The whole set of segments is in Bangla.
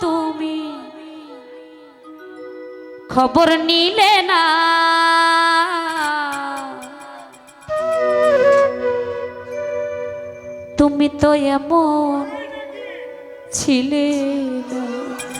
তুমি খবর নিলে না। তুমি তো এমন ছিলে না।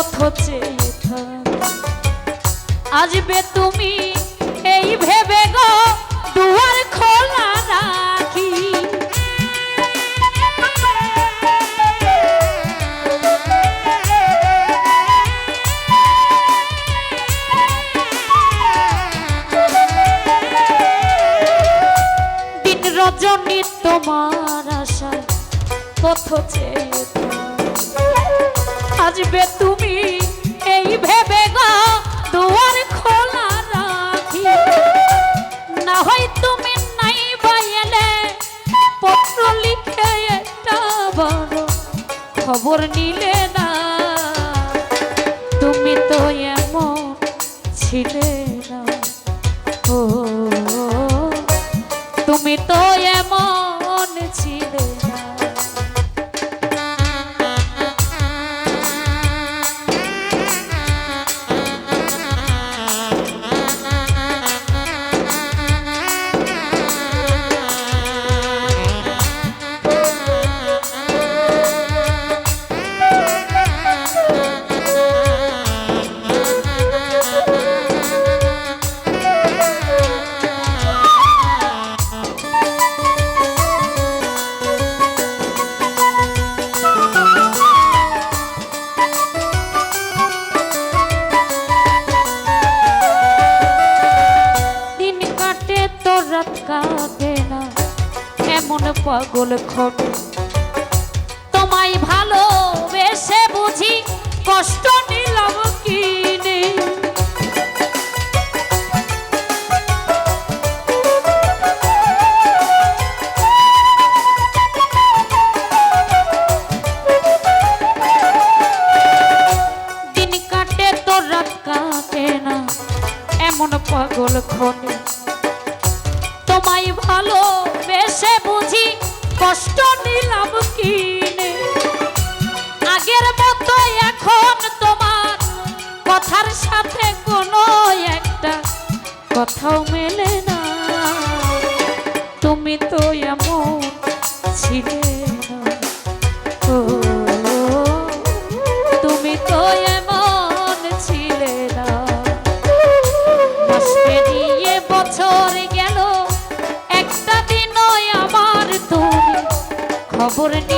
পথ আসবে তুমি এই ভেবে গো, দুয়ার খোলা রাখি। দিন রজনী তোমার আশায় পথ আসবে তুমি খবর নিলে না। তুমি তো এমন ছিলে না। ও তুমি তো এমন এমন পাগল খটে। তোমায় ভালো বেশে বুঝি কষ্ট নিলাম কিনে দিন কাটে না পাগল খনে কষ্ট নিলাম কিনে। আগের মতো এখন তোমার কথার সাথে কোনো একটা কথাও মেলে না। তুমি তো এমন ছিলে। খবর